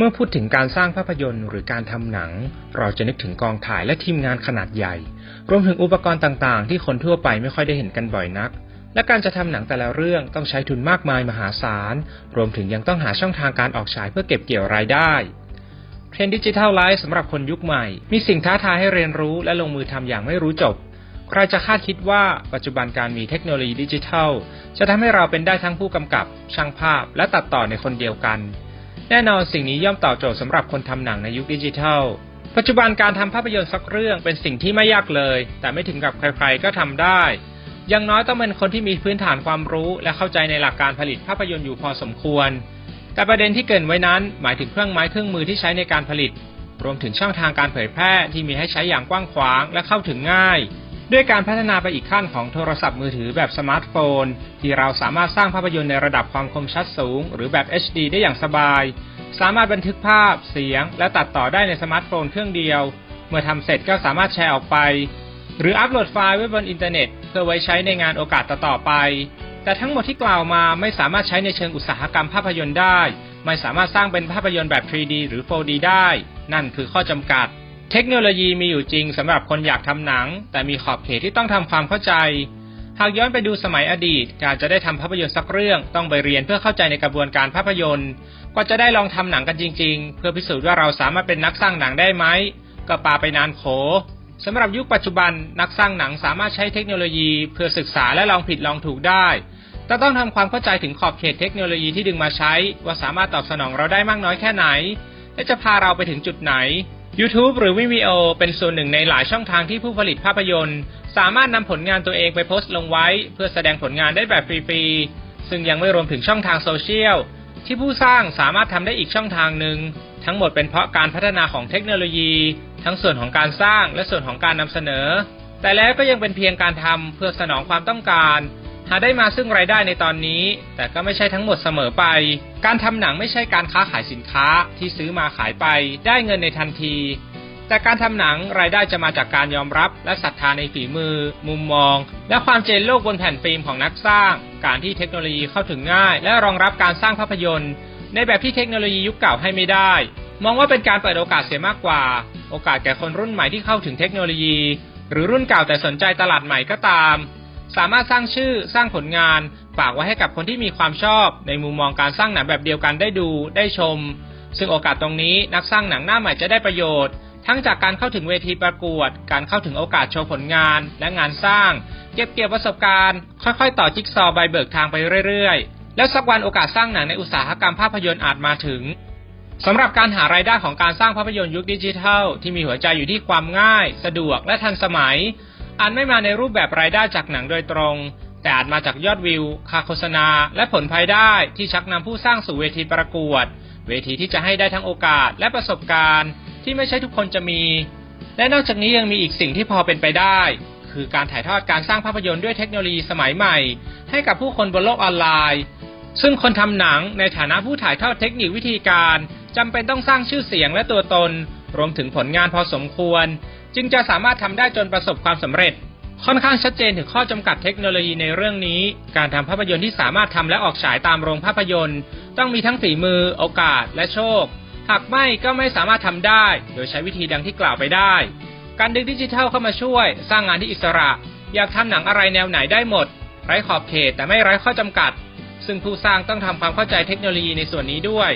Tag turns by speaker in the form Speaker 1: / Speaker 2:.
Speaker 1: เมื่อพูดถึงการสร้างภาพยนตร์หรือการทำหนัง เราจะนึกถึงกองถ่ายและทีมงานขนาดใหญ่ รวมถึงอุปกรณ์ต่างๆ ที่คนทั่วไปไม่ค่อยได้เห็นกันบ่อยนัก และการจะทำหนังแต่ละเรื่องต้องใช้ทุนมากมายมหาศาล รวมถึงยังต้องหาช่องทางการออกฉายเพื่อเก็บเกี่ยวรายได้เทรนด์ดิจิทัลไลฟ์สำหรับคนยุคใหม่ มีสิ่งท้าทายให้เรียนรู้และลงมือทำอย่างไม่รู้จบ ใครจะคาดคิดว่าปัจจุบันการมีเทคโนโลยีดิจิทัล จะทำให้เราเป็นได้ทั้งผู้กำกับ ช่างภาพ และตัดต่อในคนเดียวกัน แน่นอนสิ่งนี้ย่อมตอบโจทย์สำหรับคนทำหนังในยุคดิจิทัล ปัจจุบันการทำภาพยนตร์สักเรื่องเป็นสิ่งที่ไม่ยากเลย แต่ไม่ถึงกับใครๆก็ทำได้อย่างน้อยต้องเป็นคนที่มีพื้นฐานความรู้และเข้าใจในหลักการผลิตภาพยนตร์อยู่พอสมควร แต่ประเด็นที่เกินไว้นั้น หมายถึงเครื่องไม้เครื่องมือที่ใช้ในการผลิต รวมถึงช่องทางการเผยแพร่ที่มีให้ใช้อย่างกว้างขวางและเข้าถึงง่าย ด้วยการพัฒนาไปอีกขั้นของโทรศัพท์มือถือแบบสมาร์ทโฟน ที่เราสามารถสร้างภาพยนตร์ในระดับความคมชัดสูง หรือแบบ HD ได้อย่างสบาย สามารถบันทึกภาพ เสียง และตัดต่อได้ในสมาร์ทโฟนเครื่องเดียว เมื่อทำเสร็จก็สามารถแชร์ออกไป หรืออัปโหลดไฟล์ไว้บนอินเทอร์เน็ต เพื่อไว้ใช้ในงานโอกาสต่อๆไป แต่ทั้งหมดที่กล่าวมาไม่สามารถใช้ในเชิงอุตสาหกรรมภาพยนตร์ได้ ไม่สามารถสร้างเป็นภาพยนตร์แบบ 3D หรือ 4D ได้ นั่นคือข้อจำกัด เทคโนโลยีมีอยู่จริงสำหรับคนอยากทำหนัง แต่มีขอบเขตที่ต้องทำความเข้าใจ หากย้อนไปดูสมัยอดีต การจะได้ทำภาพยนตร์สักเรื่องต้องไปเรียนเพื่อเข้าใจในกระบวนการภาพยนตร์กว่าจะได้ลองทำหนังกันจริง ๆ เพื่อพิสูจน์ว่าเราสามารถเป็นนักสร้างหนังได้ไหมก็ปาไปนานโขสำหรับยุคปัจจุบันนักสร้างหนังสามารถใช้เทคโนโลยีเพื่อศึกษาและลองผิดลองถูกได้แต่ต้องทำความเข้าใจถึงขอบเขตเทคโนโลยีที่ดึงมาใช้ ว่าสามารถตอบสนองเราได้มากน้อยแค่ไหน และจะพาเราไปถึงจุดไหน YouTube หรือ Vimeo เป็นส่วนหนึ่งในหลายช่องทางที่ผู้ผลิตภาพยนตร์ สามารถนำผลงานตัวเองไปโพสต์ลงไว้ เพื่อแสดงผลงานได้แบบฟรีๆ ซึ่งยังไม่รวมถึงช่องทางโซเชียล ที่ผู้สร้างสามารถทำได้อีกช่องทางหนึ่ง ทั้งหมดเป็นเพราะการพัฒนาของเทคโนโลยี ทั้งส่วนของการสร้างและส่วนของการนำเสนอ แต่แล้วก็ยังเป็นเพียงการทำเพื่อสนองความต้องการ หาได้มาซึ่งรายได้ในตอนนี้ แต่ก็ไม่ใช่ทั้งหมดเสมอไป การทำหนังไม่ใช่การค้าขายสินค้าที่ซื้อมาขายไป ได้เงินในทันที แต่การทำหนังรายได้จะมาจากการยอมรับและศรัทธาในฝีมือ มุมมอง และความเจนโลกบนแผ่นฟิล์มของนักสร้าง การที่เทคโนโลยีเข้าถึงง่าย และรองรับการสร้างภาพยนตร์ ในแบบที่เทคโนโลยียุคเก่าให้ไม่ได้ มองว่าเป็นการเปิดโอกาสเสียมากกว่า โอกาสแก่คนรุ่นใหม่ที่เข้าถึงเทคโนโลยี หรือรุ่นเก่าแต่สนใจตลาดใหม่ก็ตาม สามารถสร้างชื่อสร้างผลงาน ฝากไว้ให้กับคนที่มีความชอบ ในมุมมองการสร้างหนังแบบเดียวกันได้ดูได้ชม ซึ่งโอกาสตรงนี้นักสร้างหนังหน้าใหม่จะได้ประโยชน์ ทั้งจากการเข้าถึงเวทีประกวด การเข้าถึงโอกาสโชว์ผลงาน และงานสร้าง เก็บเกี่ยวประสบการณ์ ค่อยๆ ต่อจิ๊กซอว์ใบเบิกทางไปเรื่อยๆ แล้วสักวันโอกาสสร้างหนังในอุตสาหกรรมภาพยนตร์อาจมาถึงสำหรับการหารายได้ของการสร้างภาพยนตร์ยุคดิจิทัล ที่มีหัวใจอยู่ที่ความง่าย สะดวกและทันสมัย อาจไม่มาในรูปแบบรายได้จากหนังโดยตรง แต่อาจมาจากยอดวิว ค่าโฆษณา และผลภายได้ที่ชักนำผู้สร้างสู่เวทีประกวด เวทีที่จะให้ได้ทั้งโอกาสและประสบการณ์ ที่ไม่ใช่ทุกคนจะมี และนอกจากนี้ยังมีอีกสิ่งที่พอเป็นไปได้ คือการถ่ายทอดการสร้างภาพยนตร์ด้วยเทคโนโลยีสมัยใหม่ ให้กับผู้คนบนโลกออนไลน์ ซึ่งคนทำหนังในฐานะผู้ถ่ายทอดเทคนิควิธีการจำเป็นต้องสร้างชื่อเสียงและตัวตน รวมถึงผลงานพอสมควร จึงจะสามารถทำได้จนประสบความสำเร็จ ค่อนข้างชัดเจนถึงข้อจำกัดเทคโนโลยีในเรื่องนี้ การทำภาพยนตร์ที่สามารถทำและออกฉายตามโรงภาพยนตร์ ต้องมีทั้งฝีมือ โอกาส และโชค หากไม่ก็ไม่สามารถทำได้ โดยใช้วิธีดังที่กล่าวไปได้ การดึงดิจิทัลเข้ามาช่วย สร้างงานที่อิสระ อยากทำหนังอะไรแนวไหนได้หมด ไร้ขอบเขตแต่ไม่ไร้ข้อจำกัด ซึ่งผู้สร้างต้องทำความเข้าใจเทคโนโลยีในส่วนนี้ด้วย